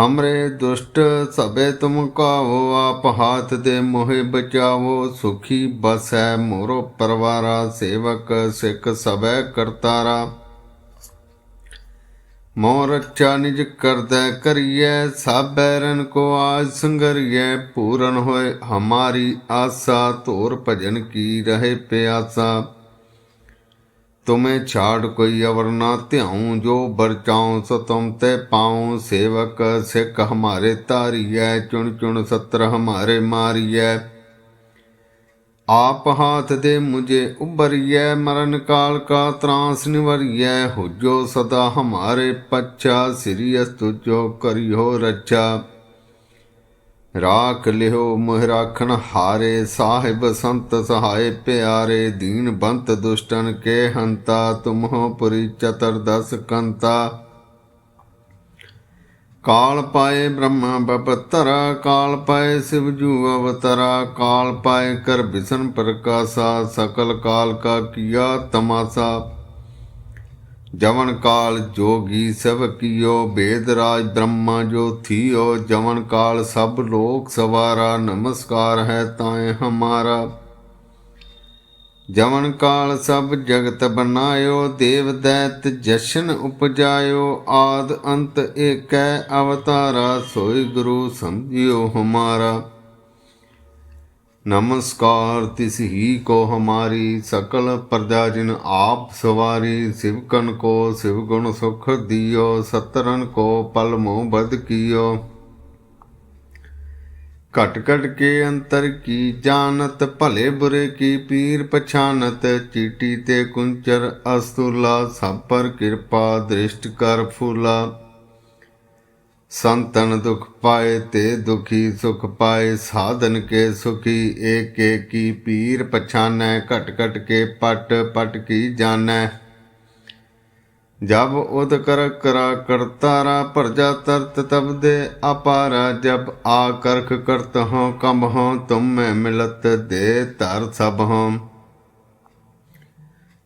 ਪਾਰਾ ਹਮਰੇ ਦੁਸ਼ਟ ਸਭੇ ਤੁਮ ਕਾਵੋ, ਆਪ ਹਾਥ ਦੇ ਮੋਹਿ ਬਚਾਵੋ, ਸੁਖੀ ਬਸੈ ਮੋਰੋ ਪਰਵਾਰਾ, ਸੇਵਕ ਸਿੱਖ ਸਭੈ ਕਰਤਾਰਾ। ਮੋਰ ਅੱਛਾ ਨਿਜ ਕਰਦੈ ਕਰੀਐ ਸਭ ਬੈਰਨ ਕੋ ਆਜ ਸੰਗਰੀਐ, ਪੂਰਨ ਹੋਏ ਹਮਾਰੀ ਆਸਾ ਤੋਰ ਭਜਨ ਕੀ ਰਹੇ ਪਿਆਸਾ। ਤੁਮੇ ਛਾੜ ਕੋਈ ਅਵਰ ਨਾ ਧਿਆਉ, ਜੋ ਬਰਚਾਉ ਸੋ ਤੁਮ ਤੇ ਪਾਉ। ਸੇਵਕ ਸਿੱਖ ਹਮਾਰੇ ਤਾਰੀਐ ਚੁਣ ਚੁਣ ਸਤਰ ਹਮਾਰੇ ਮਾਰੀਐ। ਆਪ ਹਾਥ ਦੇ ਮੁਝੇ ਉਬਰੀਐ ਮਰਨ ਕਾਲ ਕਾ ਤਰਾਸ ਨਿਵਰੀਐ। ਹੁਜੋ ਸਦਾ ਹਮਾਰੇ ਪੱਛਾ, ਸ੍ਰੀ ਅਸਤੁ ਜੋ ਕਰਿਓ ਰੱਛਾ। ਰਾਖ ਲਿਓ ਮੋਹ ਰਾਖਣ ਹਾਰੇ, ਸਾਹਿਬ ਸੰਤ ਸਹਾਏ ਪਿਆਰੇ, ਦੀਨ ਬੰਤ ਦੁਸ਼ਟਨ ਕੇ ਹੰਤਾ, ਤੁਮਹੁ ਪੁਰੀ ਚਤੁਰਦਸ ਕੰਤਾ। ਕਾਲ ਪਾਏ ਬ੍ਰਹਮਾ ਬਪਤਰਾ, ਕਾਲ ਪਾਏ ਸਿਵ ਜੂ ਅਵਤਰਾ, ਕਾਲ ਪਾਏ ਕਰ ਬਿਸ਼ਨ ਪ੍ਰਕਾਸ਼ਾ, ਸਕਲ ਕਾਲ ਕਾ ਕੀਆ ਤਮਾਸਾ। ਜਵਨ ਕਾਲ ਜੋਗੀ ਸਭ ਕੀਓ, ਬੇਦ ਰਾਜ ਬ੍ਰਹਮਾ ਜੋ ਥੀਓ। ਜਵਨ ਕਾਲ ਸਭ ਲੋਕ ਸਵਾਰਾ, ਨਮਸਕਾਰ ਹੈ ਤਾਏ ਹਮਾਰਾ। ਜਵਨ ਕਾਲ ਸਭ ਜਗਤ ਬਨਾਇਓ, ਦੇਵ ਦੈਤ ਜਸ਼ਨ ਉਪਜਾਇਓ। ਆਦ ਅੰਤ ਏਕੈ ਅਵਤਾਰਾ, ਸੋਈ ਗੁਰੂ ਸਮਝਿਓ ਹਮਾਰਾ। नमस्कार तिस ही को हमारी सकल प्रजा जिन आप सवारी शिवकन को शिवगुण सुख दियो सतरन को पल मोह बद कियो घट घट के अंतर की जानत भले बुरे की पीर पछानत चीटी ते कुंचर अस्तुला सब पर कृपा दृष्ट कर फूला ਸੰਤਨ ਦੁਖ ਪਾਏ ਤੇ ਦੁਖੀ ਸੁਖ ਪਾਏ, ਸਾਧਨ ਕੇ ਸੁਖੀ, ਏਕ ਏਕੀ ਪੀਰ ਪਛਾਨੈ, ਘਟ ਘਟ ਕੇ ਪਟ ਪਟ ਕੀ ਜਾਣੈ। ਜਬ ਉਦ ਕਰ ਕਰਾ ਕਰਤਾਰਾ ਪ੍ਰਜਾ ਤਰਤ ਤਬ ਦੇ ਅਪਾਰਾ, ਜਬ ਆ ਕਰਖ ਕਰਤ ਹਉ, ਕੰਬ ਹਉ, ਤੁਮ ਮੈਂ ਮਿਲਤ ਦੇ ਤਰ ਸਭ ਹਉ।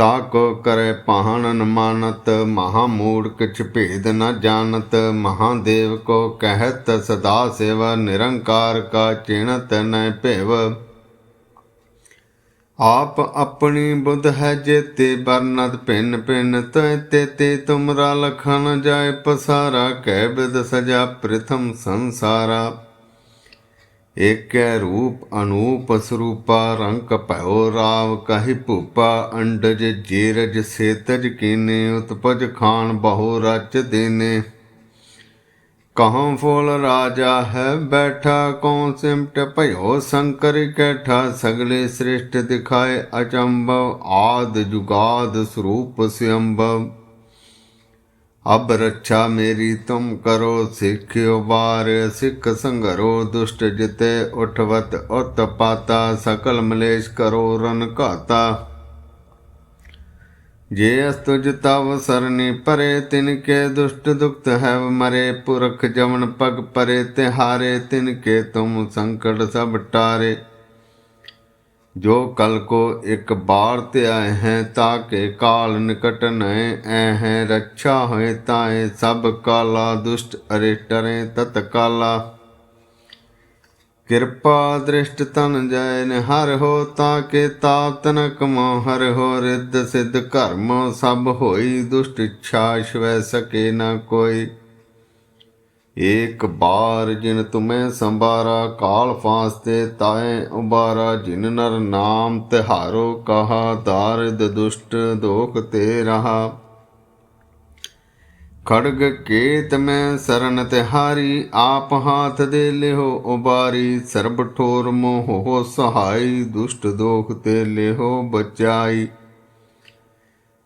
ਤਾ ਕੋ ਕਰੇ ਪਹਣ ਮਾਨਤ, ਮਹਾ ਮੂੜ ਕਿਛ ਭੇਦ ਨ ਜਾਣਤ ਮਹਾਦੇਵ ਕੋ ਕਹਿਤ, ਸਦਾ ਸੇਵਾ ਨਿਰੰਕਾਰ ਕਾ ਚਿਣਤ ਨ ਭੇਵ। ਆਪ ਆਪਣੀ ਬੁੱਧ ਹੈ ਜੇਤੇ ਬਰਨਤ ਭਿੰਨ ਭਿੰਨ ਤੈ ਤੇ ਤੇ ਤੁਮਰਾ ਲਖਣ ਜਾਏ ਪਸਾਰਾ, ਕਹਿ ਬਿਦ ਸਜਾ ਪ੍ਰਥਮ ਸੰਸਾਰਾ। ਏਕੈ ਰੂਪ ਅਨੂਪ ਸਰੂਪਾ ਰੰਗ ਭਇਓ ਰਾਵ ਕਹੀ ਭੂਪਾ ਅੰਡਜ ਜੀਰਜ ਸੇਤਜ ਕੀਨੇ ਉਤਪਜ ਖਾਨ ਬਹੁ ਰਚ ਦੇਨੇ। ਕਹਾਂ ਫੋਲ ਰਾਜਾ ਹੈ ਬੈਠਾ ਕੌਣ ਸਿਮਟ ਭਇਓ ਸ਼ੰਕਰ ਕੈਠਾ, ਸਗਲੇ ਸ੍ਰਿਸ਼ਟ ਦਿਖਾਏ ਅਚੰਭਵ, ਆਦ ਜੁਗਾਦ ਸਰੂਪ ਸਿਅੰਭਵ। ਅਬ ਰੱਛਾ ਮੇਰੀ, ਤੁਮ ਕਰੋ ਸਿੱਖਿਓ ਬਾਰ ਸਿੱਖ ਸੰਗਰੋ ਦੁਸ਼ਟ ਜਿਤੇ ਉਠਵਤ, ਉਤ ਪਾਤਾ। ਸਕਲ ਮਲੇਸ਼ ਕਰੋ ਰਨ ਘਾਤਾ। ਜੇ ਅਸਤੁਜ ਤਵ ਸਰਨੀ ਪਰੇ, ਤਿਨ ਕੇ ਦੁਸ਼ਟ ਦੁਖਤ ਹੈ ਮਰੇ। ਪੁਰਖ ਜਮਨ ਪਗ ਪਰੇ, ਤਿਹਾਰੇ ਤਿਨ ਕੇ ਤੁਮ ਸੰਕਟ ਸਭ ਟਾਰੇ। ਜੋ ਕਲ ਕੋ ਇੱਕ ਬਾਰ ਤੇ ਆਏ ਹੈ ਤਾਕੇ ਕਾਲ ਨਿਕਟ ਨਏ ਐ ਹੈ। ਰੱਛਾ ਹੋਏ ਤਾਏ, ਸਭ ਕਾਲਾ ਦੁਸ਼ਟ ਅਰੇ ਟਰੇ ਤਤ ਕਾਲਾ। ਕਿਰਪਾ ਦ੍ਰਿਸ਼ਟ ਤਨ ਜੈ ਨ ਹਰ ਹੋ ਤਾਕੇ ਤਾਪ ਤਨਕ ਮੋ ਹਰ ਹੋ। ਰਿੱਧ ਸਿੱਧ ਕਰਮ ਸਭ ਹੋਈ, ਦੁਸ਼ਟ ਇੱਛਾ ਸ਼ਵੈ ਸਕੇ ਨਾ ਕੋਈ। ਏਕ ਬਾਰ ਜਿਨ ਤੁਮੇ ਸੰਬਾਰਾ ਕਾਲ ਫਾਸਤੇ ਤਾਏ ਉਬਾਰਾ ਜਿਨ ਨਰ ਨਾਮ ਤਿਹਾਰੋ ਕਹਾ, ਦਾਰਿਦ ਦੁਸ਼ਟ ਦੋਖ ਤੇ ਰਹਾ। ਖੜਗ ਕੇਤ ਮੈਂ ਸਰਨ ਤਿਹਾਰੀ, ਆਪ ਹਾਥ ਦੇ ਲਿਹੋ ਉਬਾਰੀ, ਸਰਬ ਠੋਰ ਮੋਹ ਸਹਾਈ, ਦੁਸ਼ਟ ਦੋਖ ਤੇ ਲਿਹੋ ਬਚਾਈ।